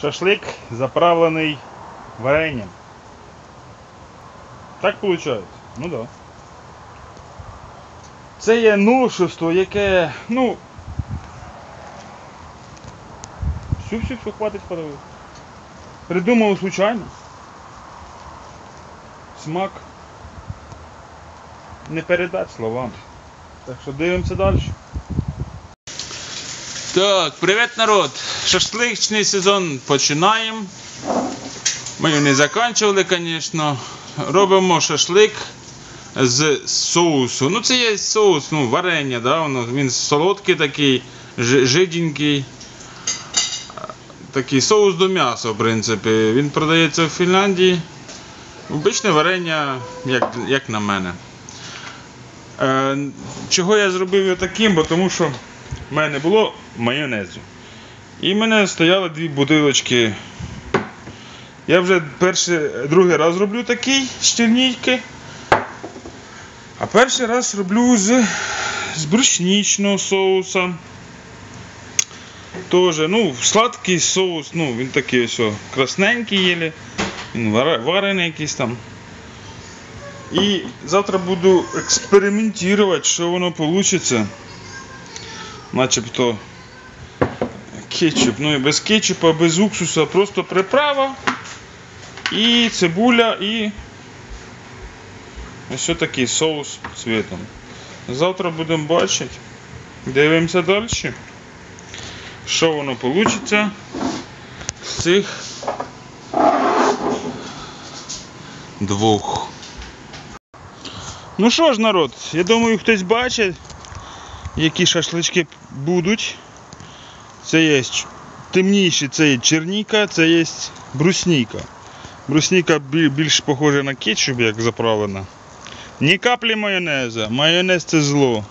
Шашлик заправлений варенням. Так виходить? Ну. Да. Це є новшество, яке, ну. Все, хватить подавити. Придумав случайно. Смак. Не передать словами. Так що дивимося далі. Так, привіт народ! Шашличний сезон починаємо. Ми його не закінчували, звісно. Робимо шашлик з соусу. Ну це є соус, ну, варення, да? Він солодкий такий, жиденький. Такий соус до м'яса, в принципі. Він продається в Фінляндії. Обичне варення, як, як на мене. Е, чого я зробив його таким? Бо тому що в мене не було майонезу. І в мене стояли дві бутилочки. Я вже перший, другий раз роблю такий з чернійки. А перший раз роблю з, з бруснічного соуса. Тоже, ну, сладкий соус, ну, він такий ось красненький єлі. Він варений якийсь там. І завтра буду експериментувати, що воно вийде. Начебто кетчуп. Ну і без кетчупа, без уксуса, просто приправа і цибуля і ось такий соус цвітом. Завтра будемо бачити. Дивимося далі. Що воно вийде з цих двох. Ну що ж, народ, я думаю, хтось бачить, які шашлички будуть. Це є темніші, це є черніка, це є брусніка. Брусніка більш похожа на кетчуп, як заправлена. Ні каплі майонеза. Майонез це зло.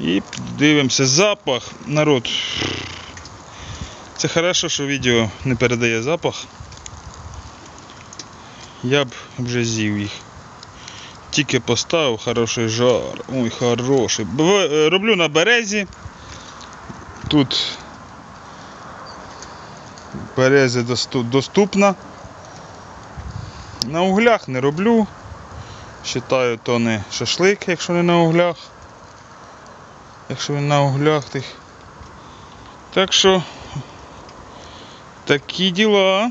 І дивимося запах. Народ. Це хорошо, що відео не передає запах. Я б вже з'їв їх. Тільки поставив хороший жар. Ой, хороший. Е, Роблю на березі. Тут береза доступна. На углях не роблю. Считаю, то не шашлик, якщо не на углях. Якщо він на углях тих. Так що такі діла.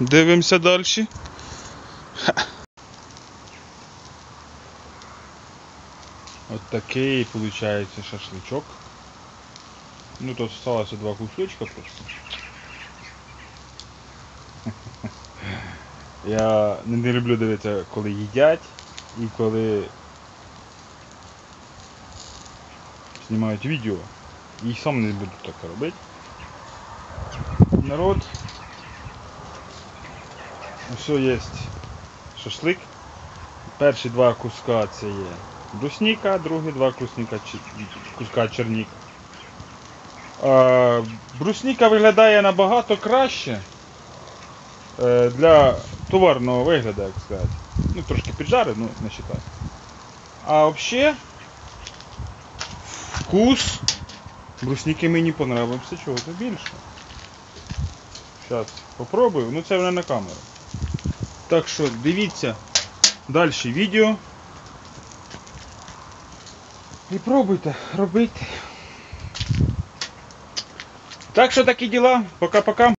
Дивимося далі. От такий виходить шашличок. Ну тут залишилося два кусочка просто. Я не люблю дивитися, коли їдять і коли знімають відео. І сам не буду так робити. Народ. Все є шашлик. Перші два куска це є брусніка, другі два кусника, куска черніка. Брусніка виглядає набагато краще е, для товарного вигляду, як сказати. Ну, трошки піджарив, ну не вважаю. А взагалі вкус брусніки мені понравився чого-то більше. Зараз попробую, ну це вже на камеру. Так що дивіться далі відео. І пробуйте робити. Так що такі діла. Пока-пока.